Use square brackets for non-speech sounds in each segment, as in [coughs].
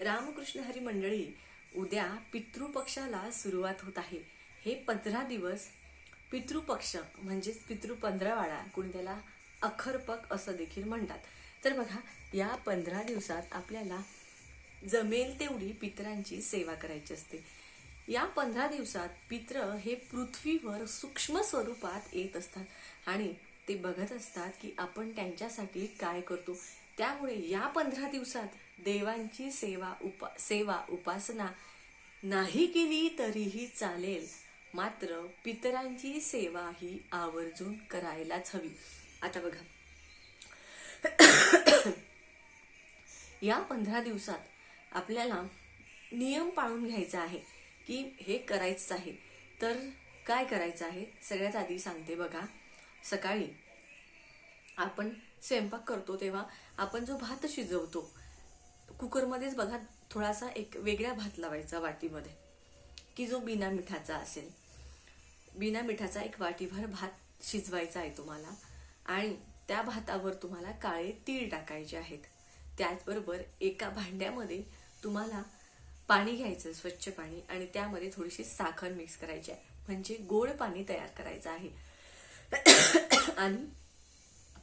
रामकृष्ण हरी मंडळी उद्या पितृपक्षाला सुरुवात होत आहे. हे पंधरा दिवस पितृपक्ष म्हणजेच पितृ पंधरावाडा कुणी त्याला अखरपक असं देखील म्हणतात. तर बघा या पंधरा दिवसात आपल्याला जमेल तेवढी पितरांची सेवा करायची असते. या पंधरा दिवसात पित्र हे पृथ्वीवर सूक्ष्म स्वरूपात येत असतात आणि ते बघत असतात की आपण त्यांच्यासाठी काय करतो. त्यामुळे या पंधरा दिवसात देवांची सेवा उपा सेवा उपासना नाही केली तरीही चालेल. मात्र पितरांची सेवा ही आवर्जून करायलाच हवी. आता बघा. [coughs] या पंधरा दिवसात आपल्याला नियम पाळून घ्यायचा आहे की हे करायचंच आहे. तर काय करायचं आहे? सगळ्यात आधी सांगते बघा. सकाळी आपण स्वयंपाक करतो तेव्हा आपण जो भात शिजवतो कुकरमध्येच बघा थोडासा एक वेगळा भात लावायचा वाटीमध्ये. की जो बिना मिठाचा असेल. बिना मिठाचा एक वाटीभर भात शिजवायचा आहे तुम्हाला आणि त्या भातावर तुम्हाला काळे तीळ टाकायचे आहेत. त्याचबरोबर एका भांड्यामध्ये तुम्हाला पाणी घ्यायचं स्वच्छ पाणी आणि त्यामध्ये थोडीशी साखर मिक्स करायची आहे. म्हणजे गोड पाणी तयार करायचं आहे. [coughs] आणि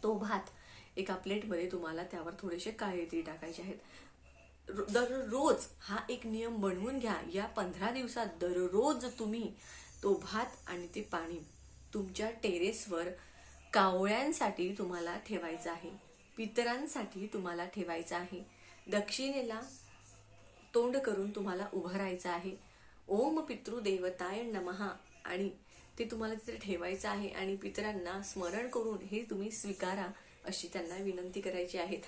तो भात एका प्लेटमध्ये तुम्हाला त्यावर थोडेसे काळे टाकायचे आहेत. दररोज हा एक नियम बनवून घ्या. या पंधरा दिवसात दररोज तुम्ही तो भात आणि ते पाणी तुमच्या टेरेसवर कावळ्यांसाठी तुम्हाला ठेवायचं आहे. पितरांसाठी तुम्हाला ठेवायचं आहे. दक्षिणेला तोंड करून तुम्हाला उभं राहायचं आहे. ओम पितृदेवताय नमहा आणि ते तुम्हाला तिथे ठेवायचं आहे आणि पितरांना स्मरण करून हे तुम्ही स्वीकारा. अशी त्यांना विनंती करायची आहे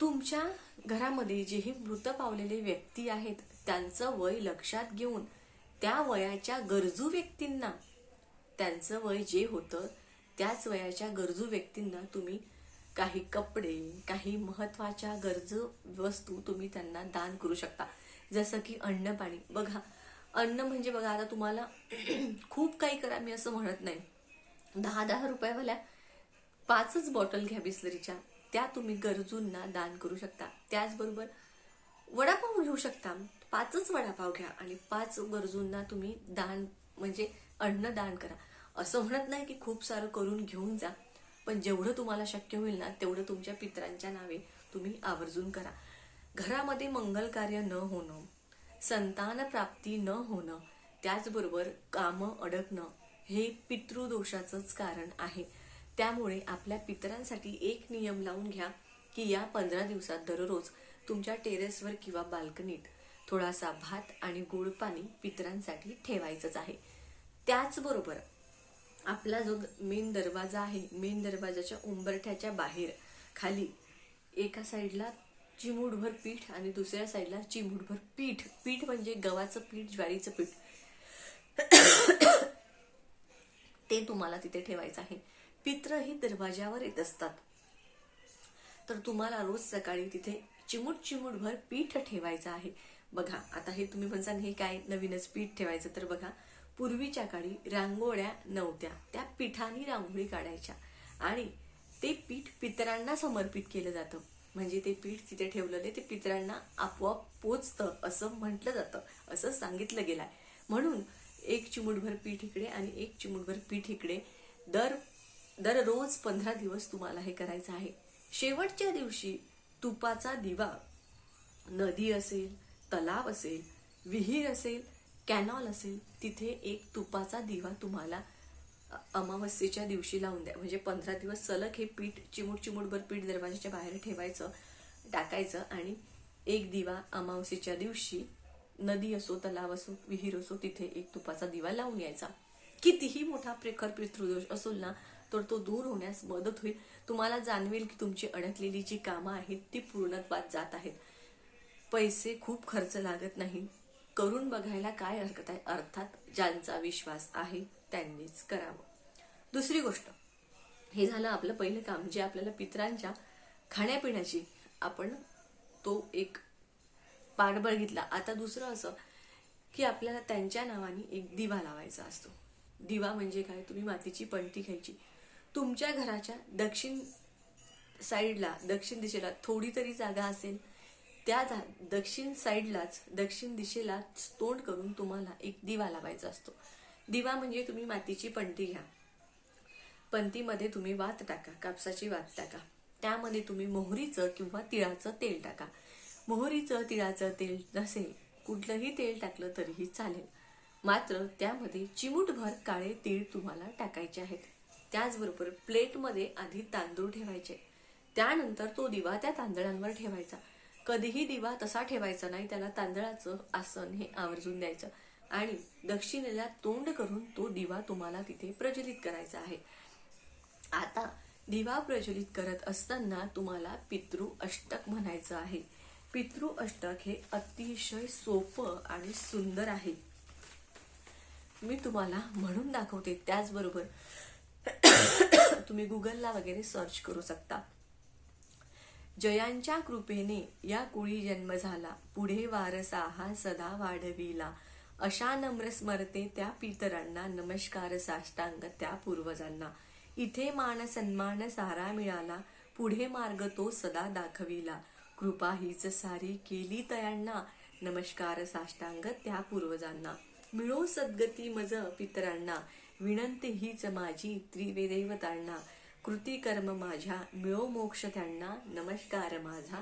तुमच्या घरामध्ये जेही मृत पावलेले व्यक्ती आहेत त्यांचं वय लक्षात घेऊन त्या वयाच्या गरजू व्यक्तींना त्यांचं वय जे होतं त्याच वयाच्या गरजू व्यक्तींना तुम्ही काही कपडे काही महत्त्वाच्या गरजू वस्तू तुम्ही त्यांना दान करू शकता. जसं की अन्न पाणी. बघा अन्न म्हणजे बघा आता तुम्हाला [clears throat] खूप काही करा मी असं म्हणत नाही. दहा दहा रुपयावाल्या पाचच बॉटल घ्या बिस्लरीच्या. त्या तुम्ही गरजूंना दान करू शकता. त्याचबरोबर वडापाव घेऊ शकता. पाचच वडापाव घ्या आणि पाच गरजूंना तुम्ही दान म्हणजे अन्न दान करा. असं म्हणत नाही की खूप सारं करून घेऊन जा पण जेवढं तुम्हाला शक्य होईल ना तेवढं तुमच्या पित्रांच्या नावे तुम्ही आवर्जून करा. घरामध्ये मंगल कार्य न होणं संतान प्राप्ती न होणं त्याचबरोबर कामं अडकणं हे पितृदोषाचंच कारण आहे. त्यामुळे आपल्या पितरांसाठी एक नियम लावून घ्या की या पंधरा दिवसात दररोज तुमच्या टेरेसवर किंवा बाल्कनीत थोडासा भात आणि गोड पाणी पितरांसाठी ठेवायचंच आहे. त्याचबरोबर आपला जो मेन दरवाजा आहे मेन दरवाजाच्या उंबरठ्याच्या बाहेर खाली एका साईडला चिमूटभर पीठ आणि दुसऱ्या साईडला चिमूटभर पीठ. पीठ म्हणजे गव्हाचं पीठ ज्वारीचं पीठ. [coughs] ते तुम्हाला तिथे ठेवायचं आहे. पित्रही दरवाजावर येत असतात. तर तुम्हाला रोज सकाळी तिथे चिमूट चिमूटभर पीठ ठेवायचं आहे. बघा आता हे तुम्ही म्हणसान हे काय नवीनच पीठ ठेवायचं? तर बघा पूर्वीच्या काळी रांगोळ्या नव्हत्या. त्या पीठाने रांगोळी काढायच्या. आणि ते पीठ पितरांना समर्पित केलं जातं. म्हणजे ते पीठ तिथे ठेवलेले ते पितरांना आपोआप पोचतं असं म्हटलं जातं असं सांगितलं गेलं आहे म्हणून एक चिमूटभर पीठ इकडे आणि एक चिमूटभर पीठ इकडे दर दररोज पंधरा दिवस तुम्हाला हे करायचं आहे. शेवटच्या दिवशी तुपाचा दिवा नदी असेल तलाव असेल विहीर असेल कॅनॉल असेल तिथे एक तुपाचा दिवा तुम्हाला अमावस्येच्या दिवशी लावून द्या. म्हणजे पंधरा दिवस सलग हे पीठ चिमूट चिमूटभर पीठ दरवाजाच्या बाहेर ठेवायचं टाकायचं आणि एक दिवा अमावस्येच्या दिवशी नदी असो तलाव असो विहीर असो तिथे एक तुपाचा दिवा लावून यायचा. कितीही मोठा प्रेखर पितृदोष असो ना तर तो दूर होण्यास मदत होईल. तुम्हाला जाणवेल की तुमची अडकलेली जी कामं आहेत ती पूर्णत्वात जात आहेत. पैसे खूप खर्च लागत नाही. करून बघायला काय हरकत आहे? अर्थात ज्यांचा विश्वास आहे त्यांनीच करावं. दुसरी गोष्ट हे झालं आपलं पहिलं काम जे आपल्याला पितरांच्या खाण्यापिण्याची आपण तो एक पाठबळ घेतला. आता दुसरं असं की आपल्याला त्यांच्या नावाने एक दिवा लावायचा असतो. दिवा म्हणजे काय? तुम्ही मातीची पणती घ्यायची. तुमच्या घराच्या दक्षिण साईडला दक्षिण दिशेला थोडी तरी जागा असेल त्या दक्षिण साईडलाच दक्षिण दिशेला तोंड करून तुम्हाला एक दिवा लावायचा असतो. दिवा म्हणजे तुम्ही मातीची पंटी घ्या. पंतीमध्ये तुम्ही वात टाका कापसाची वात टाका. त्यामध्ये तुम्ही मोहरीचं किंवा तिळाचं तेल टाका. मोहरीचं तिळाचं तेल नसेल कुठलंही तेल टाकलं तरीही चालेल. मात्र त्यामध्ये चिमूटभर काळे तीळ तुम्हाला टाकायचे आहेत. त्याचबरोबर प्लेटमध्ये आधी तांदूळ ठेवायचे. त्यानंतर तो दिवा त्या तांदळांवर ठेवायचा. कधीही दिवा तसा ठेवायचा नाही त्याला तांदळाचं आसन हे आवर्जून द्यायचं आणि दक्षिणेला तोंड करून तो दिवा तुम्हाला तिथे प्रज्वलित करायचा आहे. आता दिवा प्रज्वलित करत असताना तुम्हाला पितृ अष्टक म्हणायचं आहे. पितृ अष्टक हे अतिशय सोपं आणि सुंदर आहे. मी तुम्हाला म्हणून दाखवते त्याचबरोबर [coughs] तुम्ही गुगलला वगैरे सर्च करू शकता. जयांच्या कृपेने या कुळी जन्म झाला. पुढे वारसा हा सदा वाढविला. अशा नम्र स्मरते त्या पितरांना नमस्कार साष्टांग त्या पूर्वजांना. इथे मान सन्मान सारा मिळाला. पुढे मार्ग तो सदा दाखविला. कृपा हीच सारी केली तयांना. नमस्कार साष्टांग त्या पूर्वजांना. मिळो सद्गती मज पितरांना. विनंती हीच माझी त्रिवेदेवतांना कृती कर्म माझ्या मिळो मोक्ष त्यांना नमस्कार माझा.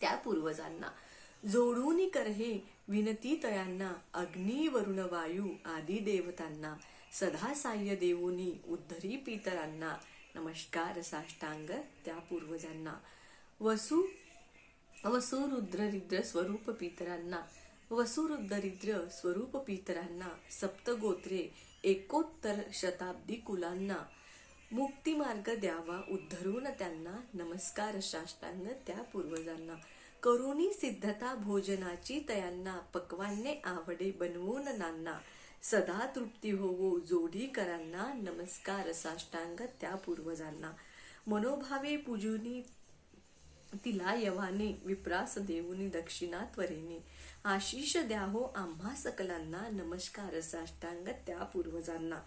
त्या पूर्वजांना जोडून करहे विनती तयांना अग्नी वरुण वायू आदी देवतांना सदा साह्य देऊनी उद्धरी पितरांना नमस्कार साष्टांग त्या पूर्वजांना. वसु वसुरुद्ररिद्र स्वरूप पितरांना वसुरुद्ररिद्र स्वरूप पितरांना सप्तगोत्रे एकोत्तर शताब्दी कुलांना मुक्तिमार्ग द्यावा उद्धरून त्यांना नमस्कार साष्टांग त्या पूर्वजांना. करुणी सिद्धता भोजनाची तयांना पक्वान्ने आवडे बनवून नांना. सदा तृप्ती होवो जोडी करांना नमस्कार साष्टांग त्या पूर्वजांना. मनोभावे पूजुनी तिला यवाने विप्रास देऊनी दक्षिणा त्वरेने आशिष द्या हो आम्हा सकलांना नमस्कार साष्टांग त्या पूर्वजांना.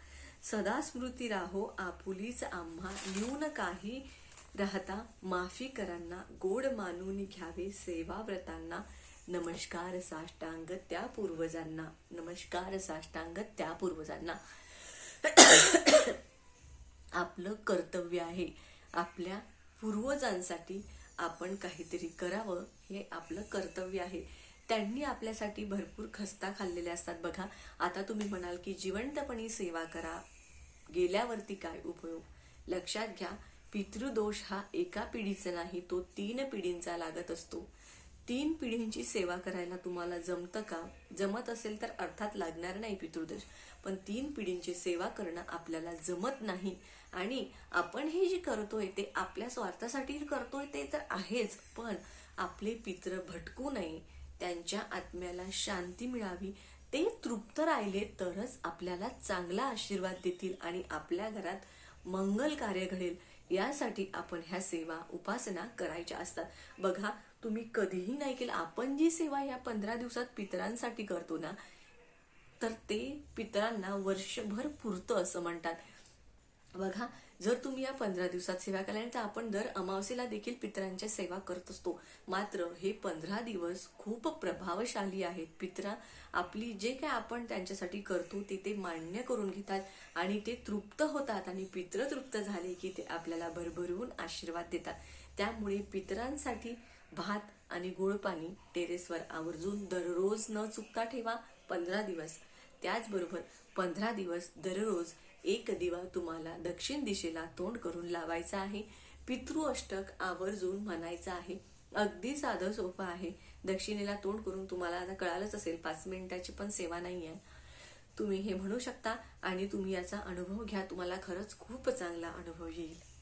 सदा स्मृती राहो आपुलीच आम्हा न्यून काही राहता माफी करांना गोड मानून घ्यावे सेवा व्रतांना नमस्कार साष्टांग त्या पूर्वजांना नमस्कार साष्टांग त्या पूर्वजांना. आपलं कर्तव्य आहे आपल्या पूर्वजांसाठी आपण काहीतरी करावं हे आपलं कर्तव्य आहे. त्यांनी आपल्यासाठी भरपूर खस्ता खाल्लेल्या असतात बघा. आता तुम्ही म्हणाल की जिवंतपणी सेवा करा. गेल्यावरती काय उपयोग? लक्षात घ्या पितृदोष हा एका पिढीचा नाही तो तीन पिढींचा लागत असतो. तीन पिढींची सेवा करायला तुम्हाला जमतं का? जमत असेल तर अर्थात लागणार नाही पितृदोष. पण तीन पिढींची सेवा करणं आपल्याला जमत नाही. आणि आपण हे जे करतोय ते आपल्या स्वार्थासाठी करतोय ते तर आहेच. पण आपले पित्र भटकू नये. त्यांच्या आत्म्याला शांती मिळावी. ते तृप्त राहिले तरच आपल्याला चांगला आशीर्वाद देतील आणि आपल्या घरात मंगल कार्य घडेल. यासाठी आपण ह्या सेवा उपासना करायच्या असतात. बघा तुम्ही कधीही नाही केलं. आपण जी सेवा या पंधरा दिवसात पितरांसाठी करतो ना तर ते पितरांना वर्षभर पुरतं असं म्हणतात. बघा जर तुम्ही या पंधरा दिवसात सेवा केल्यानंतर आपण दर अमावस्येला देखील पितरांच्या सेवा करत असतो. मात्र हे पंधरा दिवस खूप प्रभावशाली आहेत. पितरा आपली जे काय आपण त्यांच्यासाठी करतो ते ते मान्य करून घेतात आणि ते तृप्त होतात आणि पितर तृप्त झाले की ते आपल्याला भरभरून आशीर्वाद देतात. त्यामुळे पितरांसाठी भात आणि गोड पाणी टेरेसवर आवर्जून दररोज न चुकता ठेवा पंधरा दिवस. त्याचबरोबर पंधरा दिवस दररोज एक दिवा तुम्हाला दक्षिण दिशेला तोंड करून लावायचा आहे. पितृ अष्टक आवर्जून म्हणायचं आहे. अगदी साधं सोपं आहे. दक्षिणेला तोंड करून तुम्हाला आता कळालंच असेल पाच मिनिटाची पण सेवा नाही आहे तुम्ही हे म्हणू शकता आणि तुम्ही याचा अनुभव घ्या. तुम्हाला खरंच खूप चांगला अनुभव येईल.